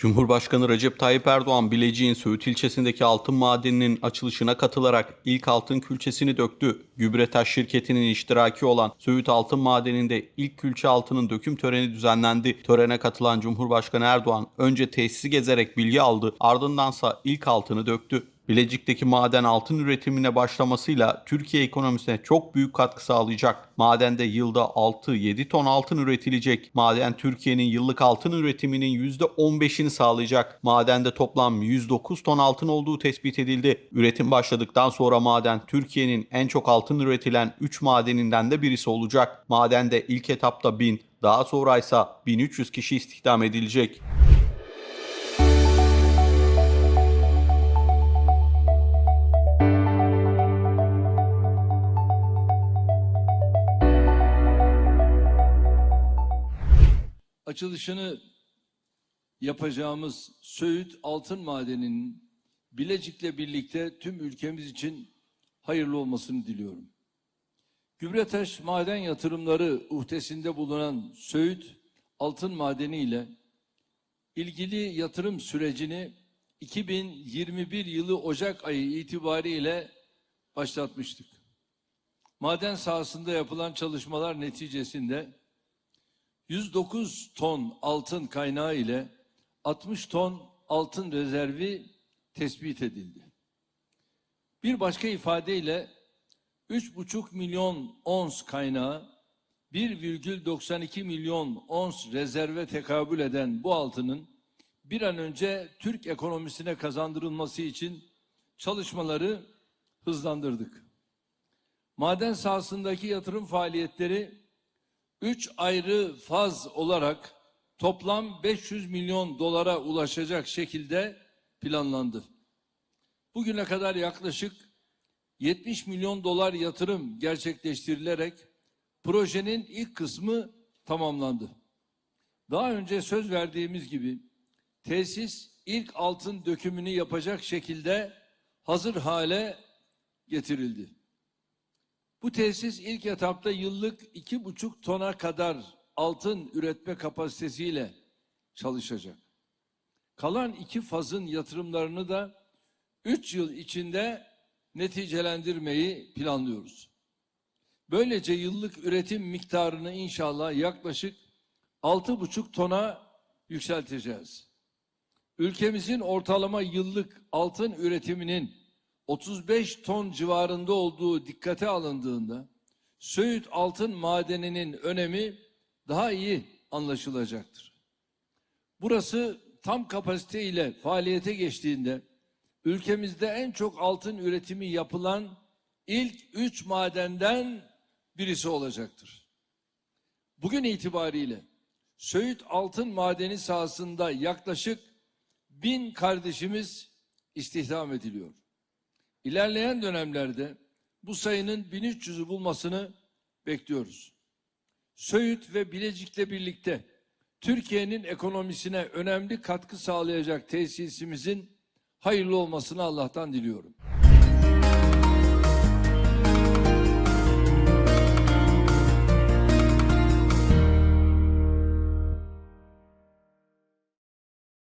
Cumhurbaşkanı Recep Tayyip Erdoğan Bilecik'in Söğüt ilçesindeki altın madeninin açılışına katılarak ilk altın külçesini döktü. Gübretaş şirketinin iştiraki olan Söğüt Altın Madeni'nde ilk külçe altının döküm töreni düzenlendi. Törene katılan Cumhurbaşkanı Erdoğan önce tesisi gezerek bilgi aldı ardındansa ilk altını döktü. Bilecik'teki maden altın üretimine başlamasıyla Türkiye ekonomisine çok büyük katkı sağlayacak. Madende yılda 6-7 ton altın üretilecek. Maden Türkiye'nin yıllık altın üretiminin %15'ini sağlayacak. Madende toplam 109 ton altın olduğu tespit edildi. Üretim başladıktan sonra maden Türkiye'nin en çok altın üretilen 3 madeninden de birisi olacak. Madende ilk etapta 1000, daha sonra ise 1300 kişi istihdam edilecek. Açılışını yapacağımız Söğüt Altın Madeni'nin Bilecik'le birlikte tüm ülkemiz için hayırlı olmasını diliyorum. Gübretaş maden yatırımları uhdesinde bulunan Söğüt Altın Madeni ile ilgili yatırım sürecini 2021 yılı Ocak ayı itibariyle başlatmıştık. Maden sahasında yapılan çalışmalar neticesinde 109 ton altın kaynağı ile 60 ton altın rezervi tespit edildi. Bir başka ifadeyle 3,5 milyon ons kaynağı 1,92 milyon ons rezerve tekabül eden bu altının bir an önce Türk ekonomisine kazandırılması için çalışmaları hızlandırdık. Maden sahasındaki yatırım faaliyetleri üç ayrı faz olarak toplam 500 milyon dolara ulaşacak şekilde planlandı. Bugüne kadar yaklaşık 70 milyon dolar yatırım gerçekleştirilerek projenin ilk kısmı tamamlandı. Daha önce söz verdiğimiz gibi tesis ilk altın dökümünü yapacak şekilde hazır hale getirildi. Bu tesis ilk etapta yıllık iki buçuk tona kadar altın üretme kapasitesiyle çalışacak. Kalan iki fazın yatırımlarını da üç yıl içinde neticelendirmeyi planlıyoruz. Böylece yıllık üretim miktarını inşallah yaklaşık altı buçuk tona yükselteceğiz. Ülkemizin ortalama yıllık altın üretiminin 35 ton civarında olduğu dikkate alındığında Söğüt altın madeninin önemi daha iyi anlaşılacaktır. Burası tam kapasite ile faaliyete geçtiğinde ülkemizde en çok altın üretimi yapılan ilk üç madenden birisi olacaktır. Bugün itibariyle Söğüt altın madeni sahasında yaklaşık bin kardeşimiz istihdam ediliyor. İlerleyen dönemlerde bu sayının 1300'ü bulmasını bekliyoruz. Söğüt ve Bilecik'le birlikte Türkiye'nin ekonomisine önemli katkı sağlayacak tesisimizin hayırlı olmasını Allah'tan diliyorum.